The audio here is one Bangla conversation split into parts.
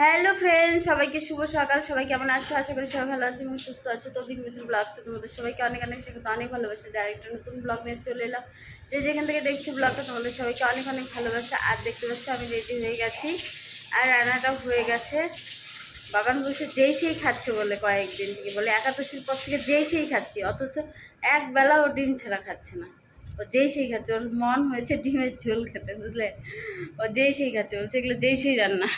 হ্যালো ফ্রেন্ড সবাইকে শুভ সকাল। সবাই কেমন আছো? আশা করি সবাই ভালো আছে এবং সুস্থ আছো। তো বিগ মিত্র ব্লগসে তোমাদের সবাইকে অনেক অনেক সেখানে অনেক ভালোবাসা। দিয়ে আরেকটা নতুন ব্লগ নিয়ে চলে এলাম। যে যেখান থেকে দেখছি ব্লগটা তোমাদের সবাইকে অনেক অনেক ভালোবাসা। আর দেখতে পাচ্ছ, আমি রেডি হয়ে গেছি। আর রান্নাটাও হয়ে গেছে। বাবান বসে যেই সেই খাচ্ছে বলে কয়েকদিন থেকে। বলে একাদশীর পর থেকে যেই সেই খাচ্ছি। অথচ এক বেলা ও ডিম ছাড়া খাচ্ছে না। ও যেই সেই খাচ্ছে। ওর মন হয়েছে ডিমের ঝোল খেতে, বুঝলে? ও যেই সেই খাচ্ছে। বলছে এগুলো যেই সেই রান্না।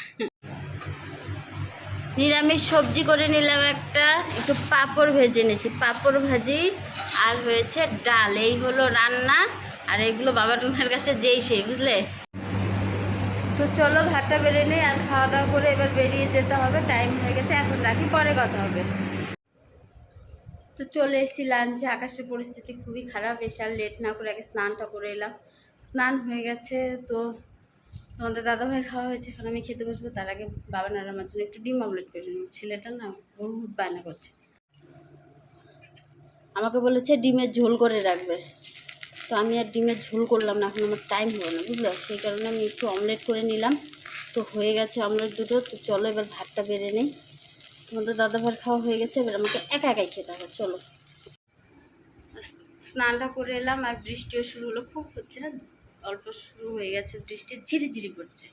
নিরামিষ সবজি করে নিলাম একটা। একটু পাঁপড় ভেজে নিয়েছি। পাঁপড় ভাজি আর হয়েছে ডাল। এই হলো রান্না। আর এগুলো বাবার মায়ের কাছে যেই সেই, বুঝলে? তো চলো, ভাতটা বেড়ে নেই আর খাওয়া দাওয়া করে এবার বেরিয়ে যেতে হবে। টাইম হয়ে গেছে, এখন রাখি, পরে কথা হবে। তো চলে এসেছি লাঞ্চে আকাশের পরিস্থিতি খুবই খারাপ। এসে আর লেট না করে আগে স্নানটা করে এলাম। স্নান হয়ে গেছে, তো তোমাদের দাদাভাইয়ের খাওয়া হয়েছে, এখন আমি খেতে বসবো। তার আগে বাবা আর আমার জন্য একটু ডিম অমলেট করে নিই। ছেলেটা না বহুত বায়না করছে। আমাকে বলেছে, ডিমের ঝোল করে রাখবে। তো আমি আর ডিমের ঝোল করলাম না, এখন আমার টাইম হলো না, বুঝলো? সেই কারণে আমি একটু অমলেট করে নিলাম। তো হয়ে গেছে অমলেট দুটো। তো চলো এবার ভাতটা বেড়ে নেই। তোমাদের দাদাভাইয়ের খাওয়া হয়ে গেছে, এবার আমাকে একা একাই খেতে হবে, চলো। স্নানটা করে এলাম, আর বৃষ্টিও শুরু হলো। খুব হচ্ছে না? অল্প শুরু হয়ে গেছে, বৃষ্টি ঝিরি ঝিরি পড়ছে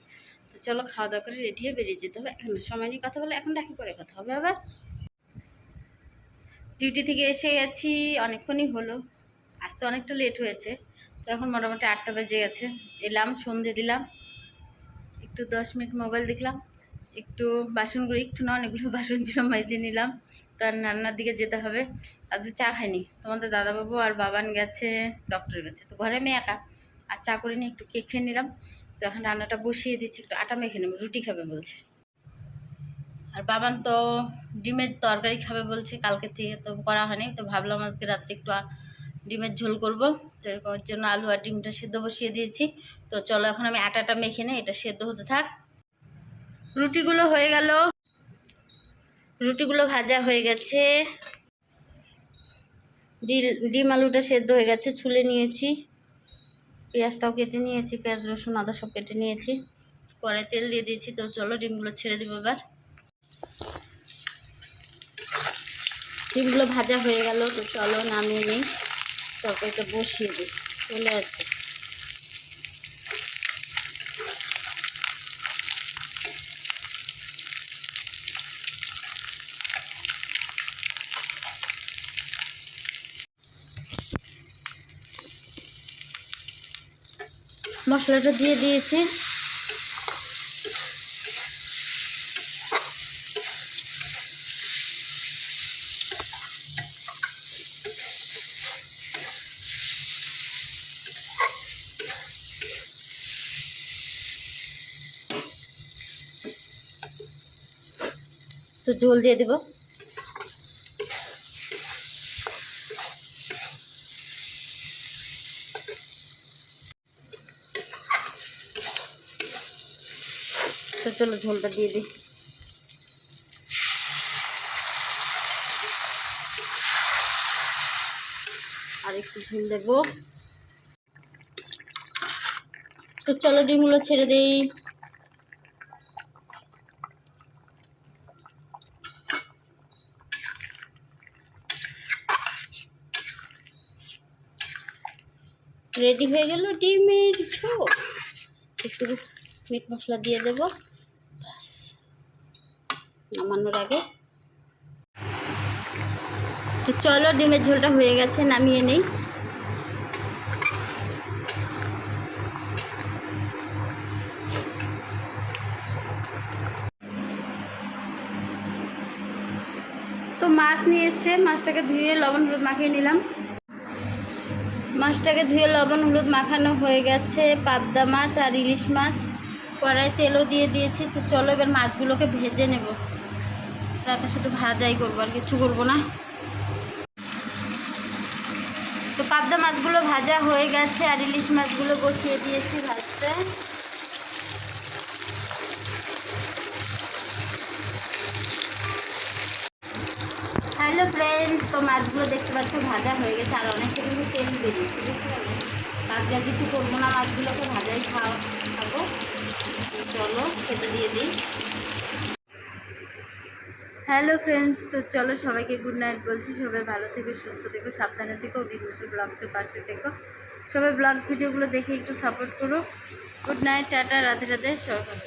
তো চলো খাওয়া দাওয়া করে রেডি হয়ে বেরিয়ে যেতে হবে। এখন সময় নিয়ে কথা বলে, এখন ডাকি পরে কথা হবে আবার। ডিউটি থেকে এসে গেছি, অনেকক্ষণই হলো। আসতে অনেকটা লেট হয়েছে। তো এখন মোটামুটি আটটা বেজে গেছে। এলাম, সন্ধে দিলাম। একটু দশ মিনিট মোবাইল দেখলাম। একটু বাসনগুলো একটু না অনেকগুলো বাসন ছিল, মেজে নিলাম। তার রান্নার দিকে যেতে হবে। আজকে চা খাইনি। তোমাদের দাদাবাবু আর বাবান গেছে ডক্টরের কাছে তো ঘরে আমি একা। আর চা করে নিয়ে একটু কেক খেয়ে নিলাম। তো এখন রান্নাটা বসিয়ে দিচ্ছি, একটু আটা মেখে নেব, রুটি খাবে বলছে। আর বাবান তো ডিমের তরকারি খাবে বলছে, কালকে থেকে তো করা হয়নি। তো ভাবলাম আজকে রাত্রে একটু ডিমের ঝোল করব। তো এর জন্য আলু আর ডিমটা সেদ্ধ বসিয়ে দিয়েছি। তো চলো এখন আমি আটাটা মেখে নিই, এটা সেদ্ধ হতে থাক। রুটিগুলো হয়ে গেল। রুটিগুলো ভাজা হয়ে গেছে। ডিম আলুটা সেদ্ধ হয়ে গেছে, ছুলে নিয়েছি। পেঁয়াজটাও কেটে নিয়েছি, পেঁয়াজ, রসুন, আদা সব কেটে নিয়েছি। কড়াই তেল দিয়ে দিয়েছি, তো চলো ডিমগুলো ছেড়ে দেবো এবার। ডিমগুলো ভাজা হয়ে গেল, তো চলো নামিয়ে নিই। তরকারিটা বসিয়ে দিই। চলে আসবে। মশলাটা দিয়ে দিয়েছি। তো ঝোল দিয়ে দেবো। তো চলো ঝোলটা দিয়ে দিই। আর একটু ঝোল দেবো। তো চলো ডিমগুলো ছেড়ে দেই। রেডি হয়ে গেল ডিমের ঝোল। একটু মিট মশলা দিয়ে দেবো। ব্যাস, নামানোর আগে। তো চলো, ডিমের ঝোলটা হয়ে গেছে, নামিয়ে নেই। তো মাছ নিয়ে এসছে, মাছটাকে ধুয়ে লবণ হলুদ মাখিয়ে নিলাম। মাছটাকে ধুয়ে লবণ হলুদ মাখানো হয়ে গেছে, পাবদা মাছ আর ইলিশ মাছ। কড়াই তেলও দিয়ে দিয়েছি, তো চলো এবার মাছগুলোকে ভেজে নেব। রাতে শুধু ভাজাই করব, আর কিছু করব না। তো পাবদা মাছগুলো ভাজা হয়ে গেছে, আর ইলিশ মাছগুলো বসিয়ে দিয়েছি ভাজতে। ফ্রেন্ডস তো মাছগুলো দেখতে পাচ্ছ, ভাজা হয়ে গেছে, আর অনেকটা কিন্তু তেল বেরিয়েছে, বুঝতে পারলে? আজকে কিছু করব না, মাছগুলোকে ভাজাই খাওয়া খাব। চলো, খেতে দিয়ে দিই। হ্যালো ফ্রেন্ডস তো চলো সবাইকে গুড নাইট বলছি। সবাই ভালো থেকো, সুস্থ থেকো, সাবধানে থেকো, বিভূতি ব্লগসের পাশে থেকো। সবাই ব্লগস ভিডিওগুলো দেখে একটু সাপোর্ট করো। Good night tata, Radhe Radhe, সবাই।